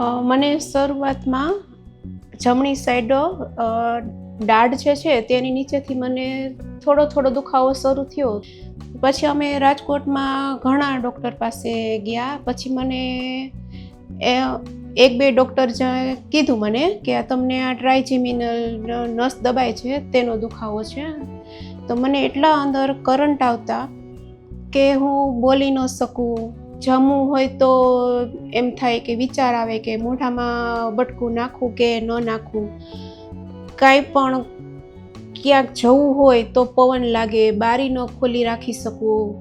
મને શરૂઆતમાં જમણી સાઈડ દાઢ જે છે તેની નીચેથી મને થોડો થોડો દુખાવો શરૂ થયો. પછી અમે રાજકોટમાં ઘણા ડૉક્ટર પાસે ગયા. પછી મને એક બે ડૉક્ટર કીધું મને કે તમને આ ટ્રાયજિમિનલ નસ દબાય છે, તેનો દુખાવો છે. તો મને એટલા અંદર કરંટ આવતા કે હું બોલી ન શકું. જમવું હોય તો એમ થાય કે વિચાર આવે કે મોઢામાં બટકું નાખવું કે ન નાખવું કાંઈ પણ ક્યાંક જવું હોય તો પવન લાગે, બારી ન ખોલી રાખી શકું.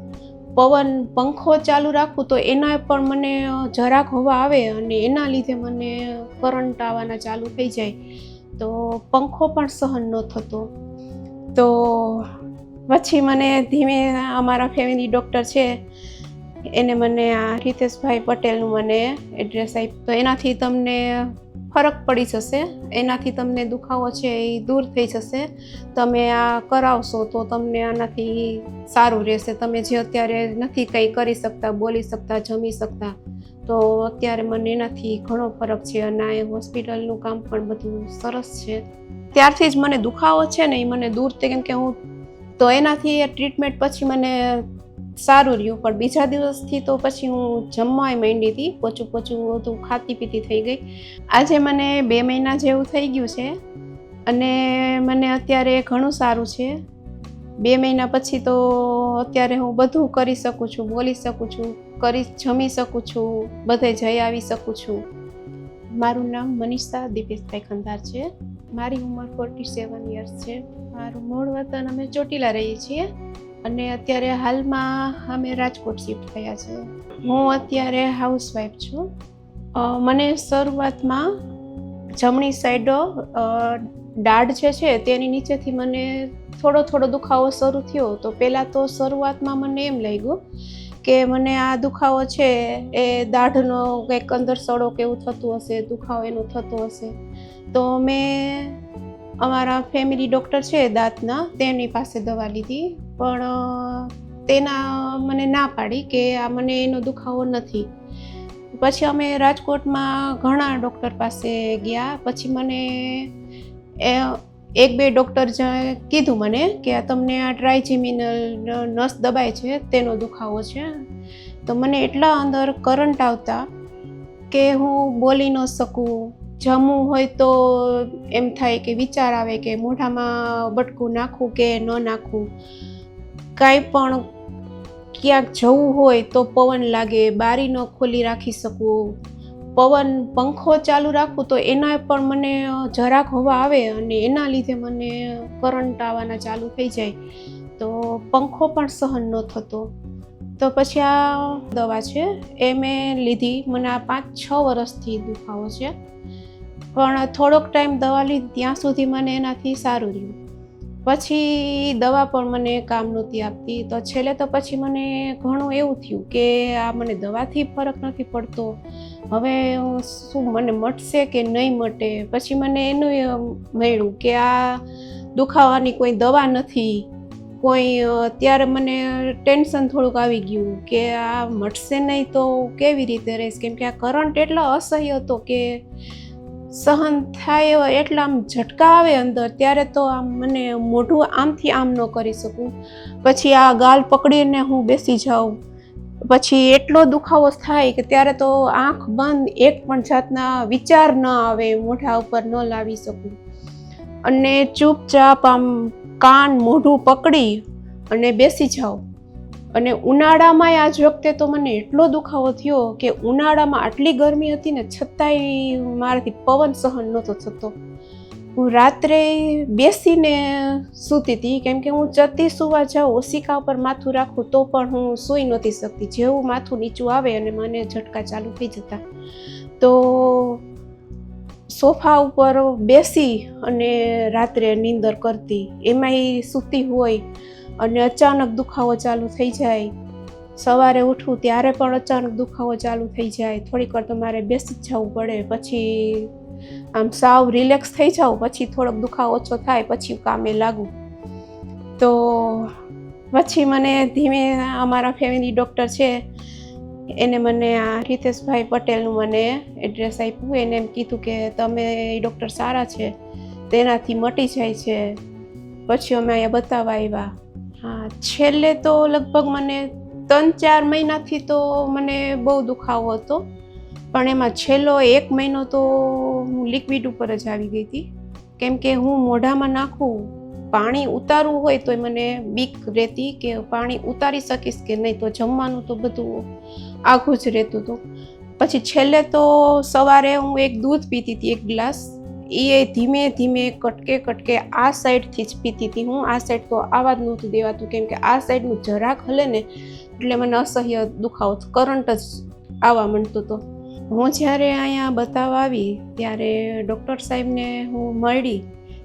પવન પંખો ચાલુ રાખું તો એના પણ મને જરાક હવા આવે અને એના લીધે મને કરંટ આવવાના ચાલુ થઈ જાય. તો પંખો પણ સહન ન થતો. તો પછી મને ધીમે અમારા ફેમિલી ડૉક્ટર છે એને મને આ હિતેશભાઈ પટેલનું મને એડ્રેસ આપ્યું. તો એનાથી તમને ફરક પડી જશે. એનાથી તમને દુખાવો છે એ દૂર થઈ જશે. તમે આ કરાવશો તો તમને આનાથી સારું રહેશે. તમે જે અત્યારે નથી કંઈ કરી શકતા, બોલી શકતા, જમી શકતા, તો અત્યારે મને એનાથી ઘણો ફરક છે અને આ હોસ્પિટલનું કામ પણ બધું સરસ છે. ત્યારથી જ મને દુખાવો છે ને એ મને દૂર થઈ કેમ કે હું તો એનાથી ટ્રીટમેન્ટ પછી મને સારું રહ્યું. પણ બીજા દિવસથી તો પછી હું જમવાય માંડી હતી. પોચું પોચું બધું ખાતી પીતી થઈ ગઈ. આજે મને બે મહિના જેવું થઈ ગયું છે અને મને અત્યારે ઘણું સારું છે. બે મહિના પછી તો અત્યારે હું બધું કરી શકું છું, બોલી શકું છું, કરી જમી શકું છું, બધે જઈ આવી શકું છું. મારું નામ મનીષા દીપેશભાઈ ખંધાર છે. મારી ઉંમર ફોર્ટી સેવન યર્સ છે. મારું મૂળ વતન અમે ચોટીલા રહીએ છીએ. અને અત્યારે હાલમાં અમે રાજકોટ શિફ્ટ થયા છે. હું અત્યારે હાઉસવાઈફ છું. મને શરૂઆતમાં જમણી સાઈડ દાઢ જે છે તેની નીચેથી મને થોડો થોડો દુખાવો શરૂ થયો. તો પહેલાં તો શરૂઆતમાં મને એમ લાગ્યું કે મને આ દુખાવો છે એ દાઢનો કંઈક અંદર સડો કે એવું થતું હશે, દુખાવો એનો થતો હશે. તો મેં અમારા ફેમિલી ડૉક્ટર છે દાંતના તેની પાસે દવા લીધી. પણ તેના મને ના પાડી કે આ મને એનો દુખાવો નથી. પછી અમે રાજકોટમાં ઘણા ડૉક્ટર પાસે ગયા. પછી મને એક બે ડૉક્ટર કીધું મને કે આ તમને આ ટ્રાયજીમિનલ નસ દબાય છે, તેનો દુખાવો છે. તો મને એટલા અંદર કરંટ આવતા કે હું બોલી ન શકું. જમવું હોય તો એમ થાય કે વિચાર આવે કે મોઢામાં બટકું નાખવું કે ન નાખવું કાંઈ પણ ક્યાંક જવું હોય તો પવન લાગે, બારી ન ખોલી રાખી શકું. પવન પંખો ચાલુ રાખું તો એના પણ મને જરાક હવા આવે અને એના લીધે મને કરંટ આવવાના ચાલુ થઈ જાય. તો પંખો પણ સહન ન થતો. તો પછી આ દવા છે એ મેં લીધી. મને આ પાંચ છ વર્ષથી દુખાવો છે. પણ થોડોક ટાઈમ દવા લીધી ત્યાં સુધી મને એનાથી સારું રહ્યું. પછી દવા પણ મને કામ નહોતી આપતી. તો છેલ્લે તો પછી મને ઘણું એવું થયું કે આ મને દવાથી ફરક નથી પડતો. હવે શું મને મટશે કે નહીં મટે? પછી મને એનું મળ્યું કે આ દુખાવાની કોઈ દવા નથી. કોઈ, અત્યારે ત્યારે મને ટેન્શન થોડુંક આવી ગયું કે આ મટશે નહીં તો કેવી રીતે રહીશ? કેમ કે આ કરંટ એટલો અસહ્ય હતો કે સહન થાય એવો એટલા આમ ઝટકા આવે અંદર, ત્યારે તો આમ મને મોઢું આમથી આમ ન કરી શકું. પછી આ ગાલ પકડીને હું બેસી જાઉં. પછી એટલો દુખાવો થાય કે ત્યારે તો આંખ બંધ એક પણ જાતના વિચાર ન આવે, મોઢા ઉપર ન લાવી શકું. અને ચૂપચાપ આમ કાન મોઢું પકડી અને બેસી જાઉં. અને ઉનાળામાં આજ વખતે તો મને એટલો દુખાવો થયો કે ઉનાળામાં આટલી ગરમી હતી ને છતાંય મારાથી પવન સહન નહોતો થતો. હું રાત્રે બેસીને સૂતી હતી, કેમ કે હું ચતી સુવા જાઉં, ઓશિકા ઉપર માથું રાખું તો પણ હું સૂઈ નહોતી શકતી. જેવું માથું નીચું આવે અને મને ઝટકા ચાલુ થઈ જતા. તો સોફા ઉપર બેસી અને રાત્રે નીંદર કરતી. એમાંય સૂતી હોય અને અચાનક દુખાવો ચાલુ થઈ જાય. સવારે ઉઠું ત્યારે પણ અચાનક દુખાવો ચાલુ થઈ જાય. થોડીક વાર તો મારે બેસી જ જવું પડે. પછી આમ સાવ રિલેક્સ થઈ જાઉં. પછી થોડોક દુખાવો ઓછો થાય, પછી કામે લાગુ. તો પછી મને ધીમે અમારા ફેમિલી ડૉક્ટર છે. એને મને આ હિતેશભાઈ પટેલનું મને એડ્રેસ આપ્યું. એને એમ કીધું કે તમે એ ડૉક્ટર સારા છે. તેનાથી મટી જાય છે. પછી અમે અહીંયા બતાવવા આવ્યા. હા, છેલ્લે તો લગભગ મને ત્રણ ચાર મહિનાથી તો મને બહુ દુખાવો હતો. પણ એમાં છેલ્લો એક મહિનો તો હું લિક્વિડ ઉપર જ આવી ગઈ હતી. કેમ કે હું મોઢામાં નાખું, પાણી ઉતારવું હોય તો મને બીક રહેતી કે પાણી ઉતારી શકીશ કે નહીં તો જમવાનું તો બધું આખું જ રહેતું હતું. પછી છેલ્લે તો સવારે હું એક દૂધ પીતી હતી એક ગ્લાસ. એ ધીમે ધીમે કટકે કટકે આ સાઈડથી જ પીતી હતી. હું આ સાઈડ તો આવા જ નહોતું દેવાતું. કેમ કે આ સાઈડનું જરાક હલે ને એટલે મને અસહ્ય દુખાવો, કરંટ જ આવવા માંડતો હતો. હું જ્યારે અહીંયા બતાવવા આવી, ત્યારે ડૉક્ટર સાહેબને હું મળી.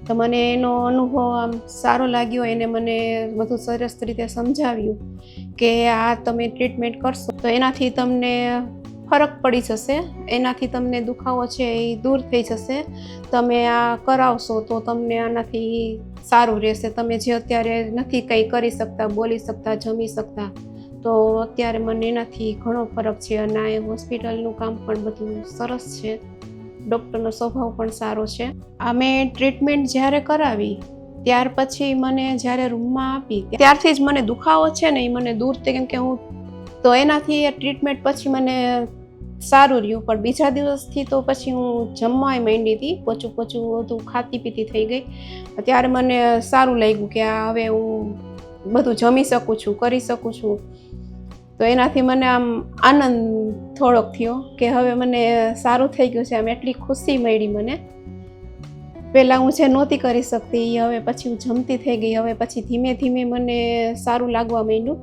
તો મને એનો અનુભવ આમ સારો લાગ્યો, એને મને બધું સરસ રીતે સમજાવ્યું કે આ તમે ટ્રીટમેન્ટ કરશો. તો એનાથી તમને ફરક પડી જશે. એનાથી તમને દુખાવો છે એ દૂર થઈ જશે. તમે આ કરાવશો તો તમને આનાથી સારું રહેશે. તમે જે અત્યારે નથી કંઈ કરી શકતા, બોલી શકતા, જમી શકતા, તો અત્યારે મને એનાથી ઘણો ફરક છે અને આ હોસ્પિટલનું કામ પણ બધું સરસ છે. ડૉક્ટરનો સ્વભાવ પણ સારો છે. આ મેં ટ્રીટમેન્ટ જ્યારે કરાવી, ત્યાર પછી મને જ્યારે રૂમમાં આપી, ત્યારથી જ મને દુખાવો છે ને એ મને દૂર થઈ કેમ કે હું તો એનાથી ટ્રીટમેન્ટ પછી મને સારું રહ્યું. પણ બીજા દિવસથી તો પછી હું જમવાય માંડી હતી. પોચું પોચું બધું ખાતી પીતી થઈ ગઈ. ત્યારે મને સારું લાગ્યું કે આ હવે હું બધું જમી શકું છું, કરી શકું છું. તો એનાથી મને આમ આનંદ થોડોક થયો કે હવે મને સારું થઈ ગયું છે. આમ એટલી ખુશી મળી મને. પહેલાં હું જે નહોતી કરી શકતી, એ હવે પછી હું જમતી થઈ ગઈ. હવે પછી ધીમે ધીમે મને સારું લાગવા માંડ્યું.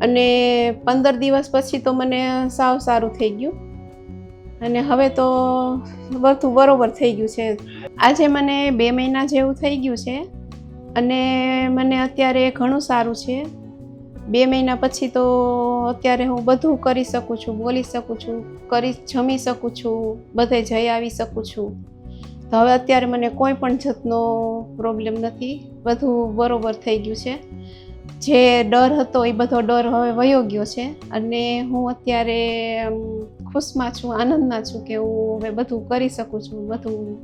અને પંદર દિવસ પછી તો મને સાવ સારું થઈ ગયું. અને હવે તો બધું બરોબર થઈ ગયું છે. આજે મને બે મહિના જેવું થઈ ગયું છે અને મને અત્યારે ઘણું સારું છે. બે મહિના પછી તો અત્યારે હું બધું કરી શકું છું, બોલી શકું છું, કરી જમી શકું છું, બધે જઈ આવી શકું છું. તો હવે અત્યારે મને કોઈ પણ જાતનો પ્રોબ્લેમ નથી. બધું બરોબર થઈ ગયું છે. જે ડર હતો એ બધો ડર હવે વયો ગયો છે. અને હું અત્યારે ખુશમાં છું, આનંદમાં છું કે હું હવે બધું કરી શકું છું, બધું.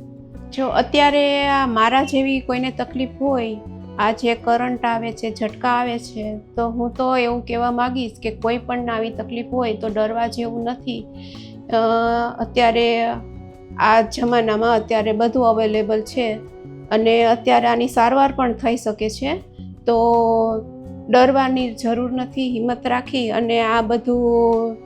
જો અત્યારે આ મારા જેવી કોઈને તકલીફ હોય, આ જે કરંટ આવે છે, ઝટકા આવે છે, તો હું તો એવું કહેવા માગીશ કે કોઈ પણ આવી તકલીફ હોય તો ડરવા જેવું નથી. અત્યારે આ જમાનામાં અત્યારે બધું અવેલેબલ છે. અને અત્યારે આની સારવાર પણ થઈ શકે છે. તો ડરવાની જરૂર નથી, હિંમત રાખી અને આ બધું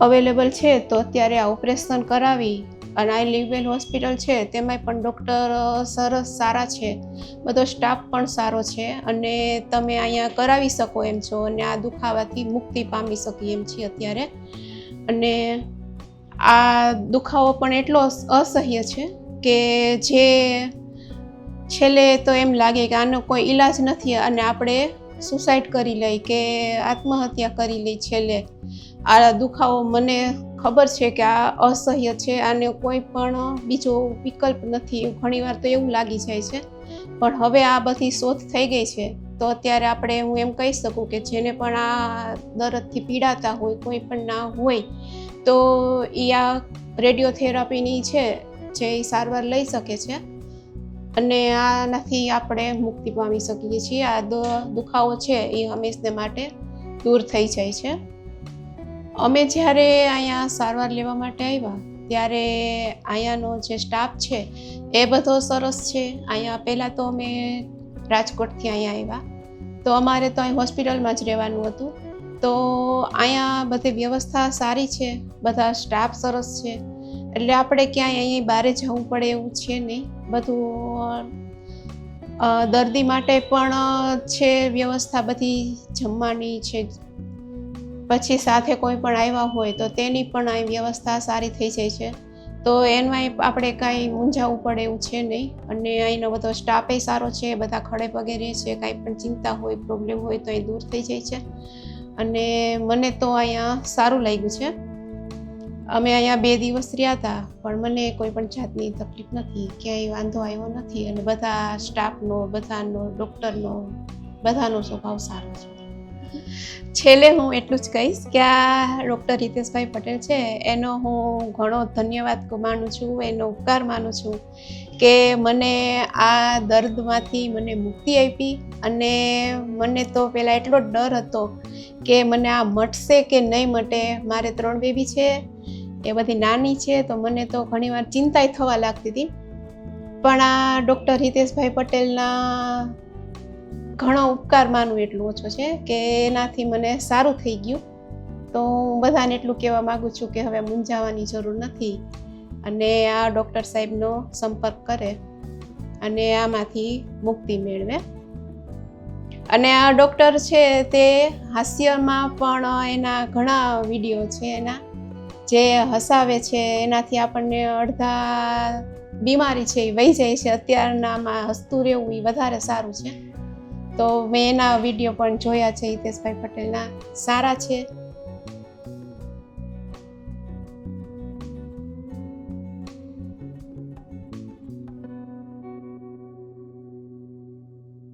અવેલેબલ છે તો અત્યારે આ ઓપરેશન કરાવી. અને આ લીવેલ હોસ્પિટલ છે, તેમાંય પણ ડૉક્ટર સરસ સારા છે. બધો સ્ટાફ પણ સારો છે અને તમે અહીંયા કરાવી શકો એમ છો અને આ દુખાવાથી મુક્તિ પામી શકીએ એમ છીએ અત્યારે. અને આ દુખાવો પણ એટલો અસહ્ય છે કે જે છેલ્લે તો એમ લાગે કે આનો કોઈ ઈલાજ નથી અને આપણે સુસાઇડ કરી લઈ કે આત્મહત્યા કરી લઈ છેલ્લે. આ દુખાવો મને ખબર છે કે આ અસહ્ય છે, આને કોઈ પણ બીજો વિકલ્પ નથી. ઘણીવાર તો એવું લાગી જાય છે. પણ હવે આ બધી શોધ થઈ ગઈ છે. તો અત્યારે આપણે હું એમ કહી શકું કે જેને પણ આ દર્દથી પીડાતા હોય, કોઈ પણ ના હોય, તો એ આ રેડિયોથેરાપીની છે, જે સારવાર લઈ શકે છે. અને આનાથી આપણે મુક્તિ પામી શકીએ છીએ. આ દુખાવો છે એ હંમેશને માટે દૂર થઈ જાય છે. અમે જ્યારે અહીંયા સારવાર લેવા માટે આવ્યા, ત્યારે અહીંયાનો જે સ્ટાફ છે એ બધો સરસ છે. અહીંયા પહેલાં તો અમે રાજકોટથી અહીંયા આવ્યા. તો અમારે તો અહીં હોસ્પિટલમાં જ રહેવાનું હતું. તો અહીંયા બધી વ્યવસ્થા સારી છે. બધા સ્ટાફ સરસ છે. એટલે આપણે ક્યાંય અહીં બહાર જવું પડે એવું છે નહીં. બધું દર્દી માટે પણ છે વ્યવસ્થા બધી જમવાની છે. પછી સાથે કોઈ પણ આવ્યા હોય તો તેની પણ અહીં વ્યવસ્થા સારી થઈ જાય છે. તો એમાંય આપણે કાંઈ મૂંઝાવું પડે એવું છે નહીં. અને અહીંનો બધો સ્ટાફે સારો છે, બધા ખડે પગે રહે છે, કાંઈ પણ ચિંતા હોય પ્રોબ્લેમ હોય તો અહીં દૂર થઈ જાય છે. અને મને તો અહીંયા સારું લાગ્યું છે. અમે અહીંયા બે દિવસ રહ્યા હતા, પણ મને કોઈ પણ જાતની તકલીફ નથી, ક્યાંય વાંધો આવ્યો નથી અને બધા સ્ટાફનો, બધાનો, ડૉક્ટરનો, બધાનો સ્વભાવ સારો છે. છેલ્લે હું એટલું જ કહીશ કે આ ડૉક્ટર હિતેશભાઈ પટેલ છે, એનો હું ઘણો ધન્યવાદ માનું છું, એનો ઉપકાર માનું છું કે મને આ દર્દમાંથી મને મુક્તિ આપી અને મને તો પહેલાં એટલો ડર હતો કે મને આ મટશે કે નહીં મટે, મારે ત્રણ બેબી છે એ બધી નાની છે તો મને તો ઘણીવાર ચિંતાય થવા લાગતી હતી. પણ આ ડૉક્ટર હિતેશભાઈ પટેલના ઘણો ઉપકાર માનું એટલું ઓછો છે કે એનાથી મને સારું થઈ ગયું. તો હું બધાને એટલું કહેવા માગું છું કે હવે મૂંઝાવાની જરૂર નથી અને આ ડૉક્ટર સાહેબનો સંપર્ક કરે અને આમાંથી મુક્તિ મેળવે. અને આ ડૉક્ટર છે તે હાસ્યમાં પણ એના ઘણા વીડિયો છે એના. જે હસાવે છે, એનાથી આપણને અડધા બીમારી છે એ વહી જાય છે. અત્યારનામાં હસતું રહેવું એ વધારે સારું છે. તો મેં એના વીડિયો પણ જોયા છે હિતેશભાઈ પટેલના. સારા છે.